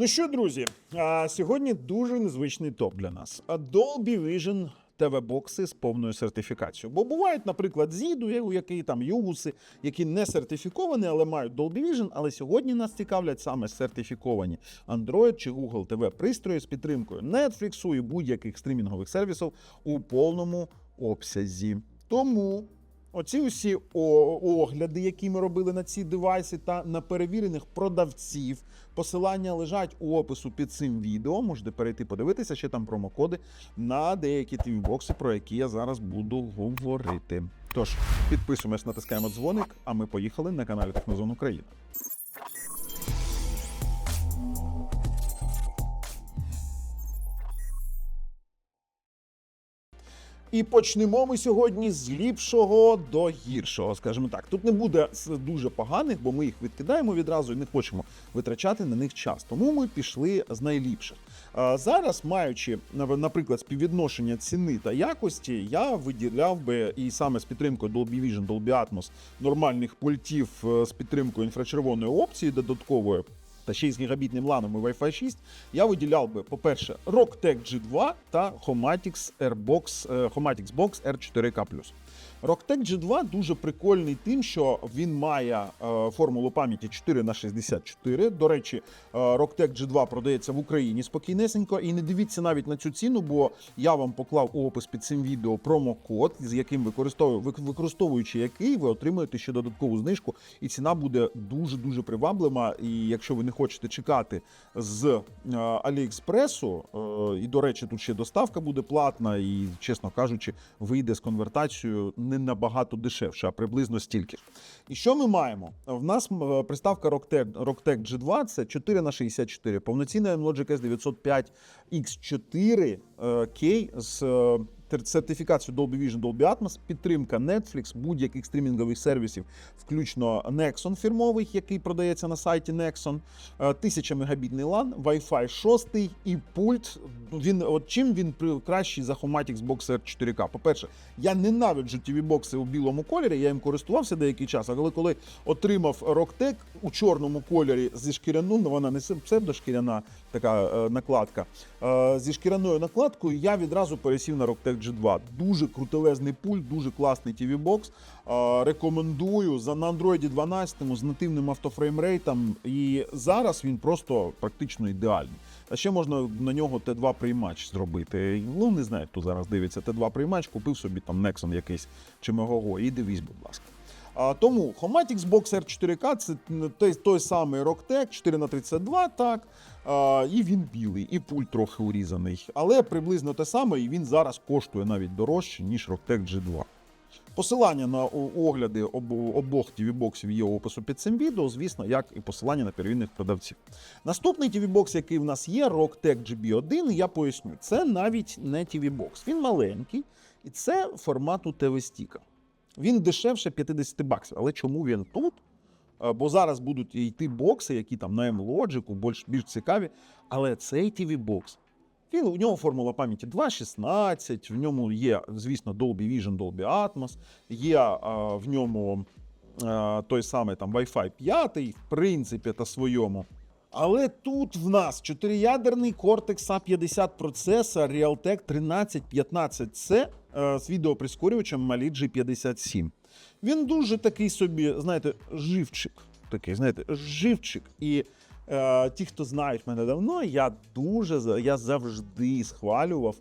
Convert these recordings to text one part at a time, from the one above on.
Ну що, друзі, а, сьогодні дуже незвичний топ для нас. Dolby Vision TV-бокси з повною сертифікацією. Бо бувають, наприклад, зіду, який там югуси, які не сертифіковані, але мають Dolby Vision. Але сьогодні нас цікавлять саме сертифіковані Android чи Google TV пристрої з підтримкою Netflix і будь-яких стрімінгових сервісів у повному обсязі. Тому Оці усі огляди, які ми робили на ці девайси, та на перевірених продавців. Посилання лежать у опису під цим відео. Можете перейти подивитися, ще там промокоди на деякі тівбокси, про які я зараз буду говорити. Тож підписуємось, натискаємо дзвоник, а ми поїхали на каналі Технозон Україна. І почнемо ми сьогодні з ліпшого до гіршого, скажімо так. Тут не буде дуже поганих, бо ми їх відкидаємо відразу і не хочемо витрачати на них час. Тому ми пішли з найліпших. Зараз, маючи наприклад, співвідношення ціни та якості, я виділяв би і саме з підтримкою Dolby Vision, Dolby Atmos нормальних пультів е, з підтримкою інфрачервоної опції додаткової. Та ще й з гігабітним ланом і Wi-Fi 6, я виділяв би, по-перше, Rocktech G2 та Homatix Airbox, е, Homatix Box R4K+. Rocktech G2 дуже прикольний тим, що він має е, формулу пам'яті 4 на 64. До речі, е, Rocktech G2 продається в Україні спокійнесенько. І не дивіться навіть на цю ціну, бо я вам поклав у опис під цим відео промокод, з яким використовую, використовуючи який ви отримуєте ще додаткову знижку, і ціна буде дуже дуже приваблива. І якщо ви не хочете чекати з е, Аліекспресу, е, і до речі, тут ще доставка буде платна, і чесно кажучи, вийде з конвертацією не набагато дешевше, а приблизно стільки. І що ми маємо? В нас м, приставка Rocktech, Rocktech G2 це 4 на 64 повноцінна Logic S905 X4 е, з е, сертифікацією Dolby Vision, Dolby Atmos, підтримка Netflix, будь-яких стрімінгових сервісів, включно Nexon фірмовий, який продається на сайті Nexon, е, 1000 мегабітний LAN, Wi-Fi 6 і пульт. Він от чим він кращий за Homatix Box R 4K? По-перше, я ненавиджу tv бокси у білому кольорі. Я їм користувався деякий час, але коли отримав Rocktech у чорному кольорі зі шкіряну, ну вона не псевдошкіряна така е, накладка. Е, зі шкіряною накладкою я відразу пересів на Rocktech G2. Дуже крутелезний пульт, дуже класний tv бокс Е, рекомендую за на Android 12 з нативним автофреймрейтом. І зараз він просто практично ідеальний. А ще можна на нього Т2 приймач зробити. Ну не знаю, хто зараз дивиться Т2 приймач, купив собі там Nexon якийсь чи Megogo і дивись, будь ласка. Тому Homatix Box R4K це той, той самий Rocktech 4 на 32 так. І він білий, і пульт трохи урізаний. Але приблизно те саме, і він зараз коштує навіть дорожче, ніж Rocktech G2. Посилання на огляди об- обох TV-боксів є опису під цим відео, звісно, як і посилання на первинних продавців. Наступний TV-бокс, який в нас є, Rocktech GB1, я поясню, це навіть не TV-бокс. Він маленький, і це формату TV-стіка. Він дешевше 50 баксів. Але чому він тут? Е, Бо зараз будуть йти бокси, які там на M-Logic, більш, більш цікаві. Але цей TV-бокс, він, у нього формула пам'яті 2.16, в ньому є, звісно, Dolby Vision, Dolby Atmos, є а, в ньому а, той самий там Wi-Fi 5, в принципі, та своєму. Але тут в нас чотириядерний Cortex A50 процесор Realtek 1315C е, з відеоприскорювачем Mali G57. Він дуже такий собі, знаєте, живчик. Такий, знаєте, живчик. І е, ті, хто знають мене давно, я дуже я завжди схвалював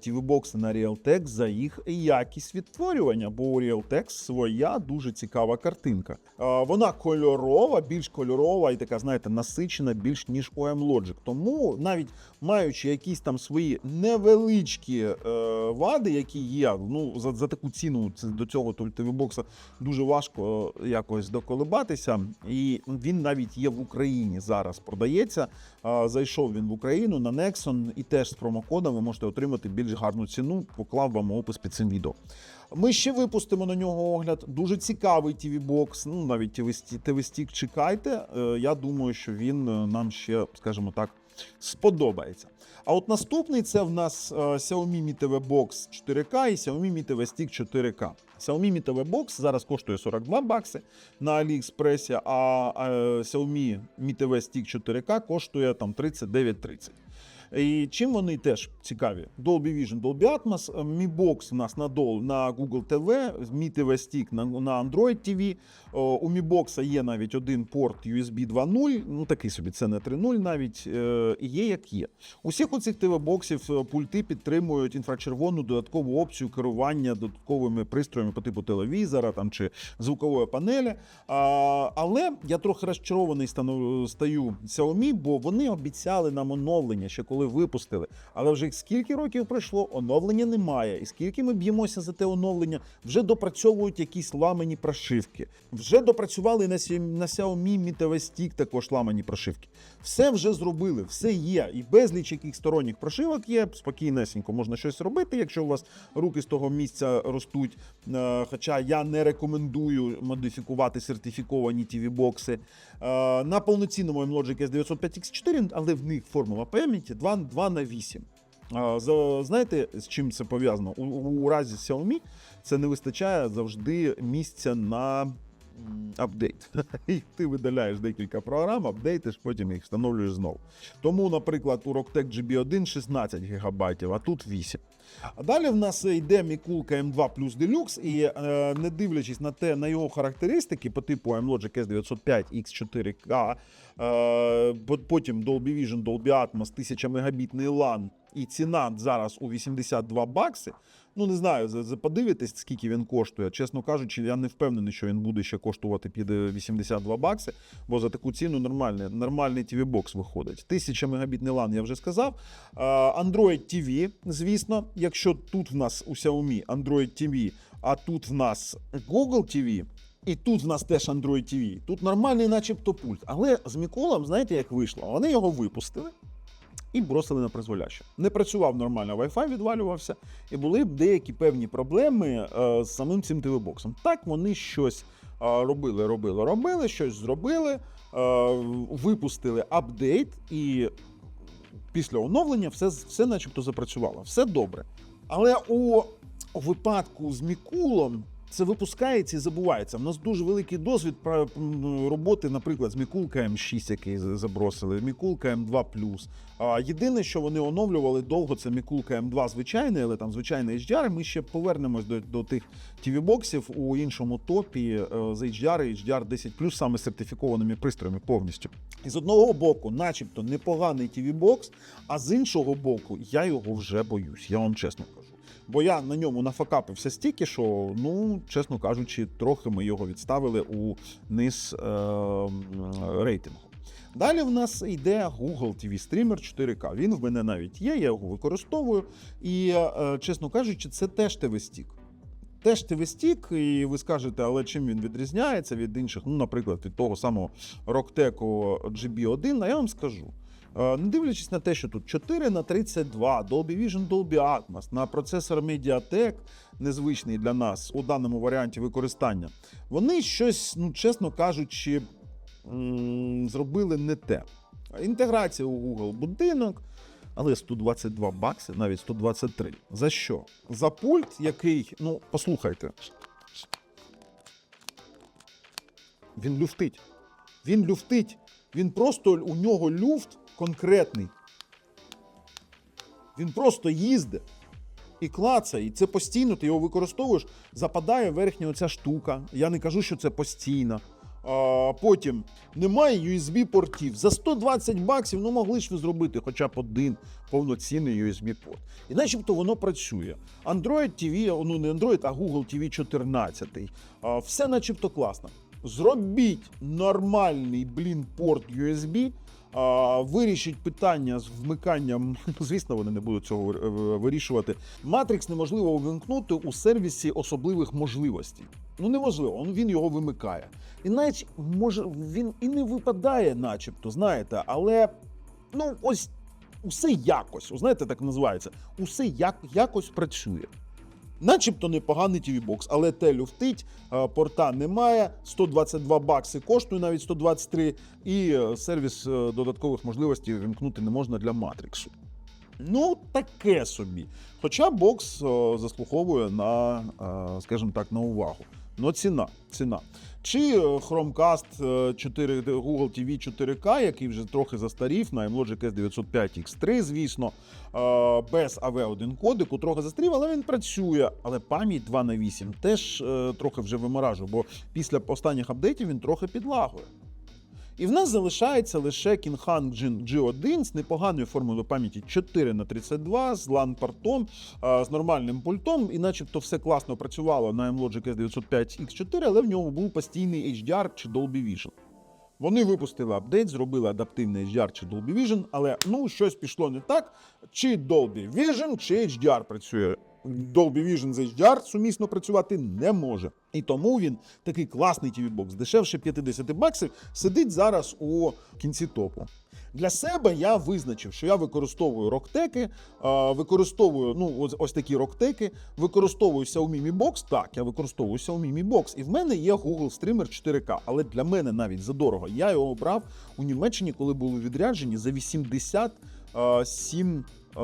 тівбокси на Realtek за їх якість відтворювання, бо у Realtek своя дуже цікава картинка. Вона кольорова, більш кольорова і така, знаєте, насичена більш ніж у M-Logic. Тому навіть маючи якісь там свої невеличкі е, вади, які є, ну за, за таку ціну це, до цього тв-бокса дуже важко е, якось доколебатися. І він навіть є в Україні зараз. Продається. Зайшов він в Україну на Nexon і теж з промокодом ви можете отримати більш гарну ціну. Поклав вам опис під цим відео. Ми ще випустимо на нього огляд. Дуже цікавий TV Box. Ну навіть TV Stick чекайте. Е, Я думаю, що він е, нам ще, скажімо так, сподобається. А от наступний це в нас е, Xiaomi Mi TV Box 4K і Xiaomi Mi TV Stick 4K. Xiaomi Mi TV Box зараз коштує 42 бакси на AliExpress, а Xiaomi Mi TV Stick 4K коштує там 39-30. І чим вони теж цікаві? Dolby Vision, Dolby Atmos, е, Mi Box у нас на Dol, на Google TV, Mi TV Stick на, на Android TV. У Mi Box є навіть один порт USB 2.0, ну такий собі, це не 3.0 навіть, е, є як є. Усіх оцих TV-боксів е, пульти підтримують інфрачервону додаткову опцію керування додатковими пристроями по типу телевізора там, чи звукової панелі. Але я трохи розчарований стаю Xiaomi, бо вони обіцяли нам оновлення ще коли випустили. Але вже скільки років пройшло, оновлення немає. І скільки ми б'ємося за те оновлення, вже допрацьовують якісь ламані прошивки. Вже допрацювали на, Xi- на Xiaomi Mi TV Stick також ламані прошивки. Все вже зробили, все є. І безліч яких сторонніх прошивок є. Спокійнесенько можна щось робити, якщо у вас руки з того місця ростуть. Е, Хоча я не рекомендую модифікувати сертифіковані TV-бокси. Е, На повноцінному Logic S905X4, але в них формула пам'яті 2, 2 на 8. Знаєте, з чим це пов'язано? У, у, разі Xiaomi це не вистачає завжди місця на апдейт. Ти видаляєш декілька програм, апдейтиш, потім їх встановлюєш знову. Тому, наприклад, у Rocktech GB1 16 ГБ, а тут 8. А далі в нас йде Мікулка M2 Plus Deluxe, і е, не дивлячись на те, на його характеристики по типу Amlogic S905 X4K, е, потім Dolby Vision, Dolby Atmos, 1000 мегабітний LAN і ціна зараз у 82 бакси. Ну не знаю, подивитись, скільки він коштує. Чесно кажучи, я не впевнений, що він буде ще коштувати під е, 82 бакси, бо за таку ціну нормальний, нормальний TV-бокс виходить. 1000 мегабітний LAN, я вже сказав. Android TV, звісно, якщо тут в нас у Xiaomi Android TV, а тут в нас Google TV. І тут в нас теж Android TV. Тут нормальний, начебто, пульт. Але з Міколом, знаєте, як вийшло? Вони його випустили і бросили на призволяще. Не працював нормально, Wi-Fi відвалювався, і були б деякі певні проблеми е, з самим цим TV-боксом. Так вони щось е, робили, робили, робили, щось зробили, е, випустили апдейт, і після оновлення все, все начебто запрацювало. Все добре. Але у випадку з Мікулом це випускається і забувається. У нас дуже великий досвід роботи, наприклад, з Мікулка М6, який забросили, Мікулка М2 А Єдине, що вони оновлювали довго, це Мікулка М2 звичайний, але там звичайний HDR. Ми ще повернемось до, до тих TV-боксів у іншому топі е, з HDR і HDR 10 саме сертифікованими пристроями повністю. І з одного боку, начебто, непоганий TV-бокс, а з іншого боку, я його вже боюсь, я вам чесно кажу. Бо я на ньому нафакапився стільки, що, ну, чесно кажучи, трохи ми його відставили у низ е, рейтингу. Далі в нас йде Google TV Streamer 4K. Він в мене навіть є, я його використовую. І, е, чесно кажучи, це теж TV-стік. Теж TV-стік, і ви скажете, але чим він відрізняється від інших, ну, наприклад, від того самого Rocktec GB1, а я вам скажу. Е, Не дивлячись на те, що тут 4 на 32, Dolby Vision, Dolby Atmos, на процесор Mediatek, незвичний для нас у даному варіанті використання, вони щось, ну чесно кажучи, зробили не те. Інтеграція у Google будинок, але 122 бакси, навіть 123. За що? За пульт, який, ну, послухайте. Він люфтить. Він люфтить. Він просто у нього люфт конкретний. Він просто їздить і клацає, і це постійно, ти його використовуєш, западає верхня оця штука. Я не кажу, що це постійно. А, потім немає USB-портів. За 120 баксів ну могли ж ви зробити хоча б один повноцінний USB-порт. І начебто воно працює. Android TV, ну не Android, а Google TV 14. А, все начебто класно. Зробіть нормальний блін порт USB. Вирішить питання з вмиканням. Звісно, вони не будуть цього е, вирішувати. Матрикс неможливо увімкнути у сервісі особливих можливостей. Ну неможливо, він його вимикає. І навіть може він і не випадає, начебто, знаєте, але ну ось усе якось, знаєте, так називається. Усе як, якось працює. Начебто непоганий TV бокс, але те люфтить, е, порта немає, 122 бакси коштує навіть 123, і е, сервіс е, додаткових можливостей вимкнути не можна для Матриксу. Ну, таке собі. Хоча бокс заслуховує на, е, скажімо так, на увагу. Ну, ціна, ціна. Чи е, Chromecast е, 4, Google TV 4K, який вже трохи застарів, на Logic S905 X3, звісно, е, без AV1 кодику, трохи застарів, але він працює. Але пам'ять 2 на 8 теж е, трохи вже виморажу, бо після останніх апдейтів він трохи підлагує. І в нас залишається лише Kinghang Jin G1 з непоганою формулою пам'яті 4 на 32 з LAN-портом, з нормальним пультом, і начебто все класно працювало на M-Logic S905 X4, але в ньому був постійний HDR чи Dolby Vision. Вони випустили апдейт, зробили адаптивний HDR чи Dolby Vision, але ну щось пішло не так. Чи Dolby Vision, чи HDR працює. Dolby Vision з HDR сумісно працювати не може. І тому він такий класний TV бокс дешевше 50 баксів, сидить зараз у кінці топу. Для себе я визначив, що я використовую роктеки, використовую ну ось, такі роктеки, використовую Xiaomi Mi Box, Так, я використовую Xiaomi Mi Box, і в мене є Google Streamer 4K, але для мене навіть задорого. Я його обрав у Німеччині, коли були відряджені за 87 е,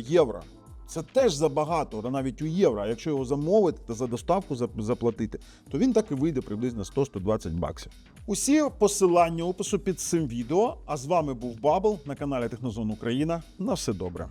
євро. Це теж забагато, навіть у євро. А якщо його замовити та за доставку заплатити, то він так і вийде приблизно 100-120 баксів. Усі посилання опису під цим відео. А з вами був Бабл на каналі Технозон Україна. На все добре.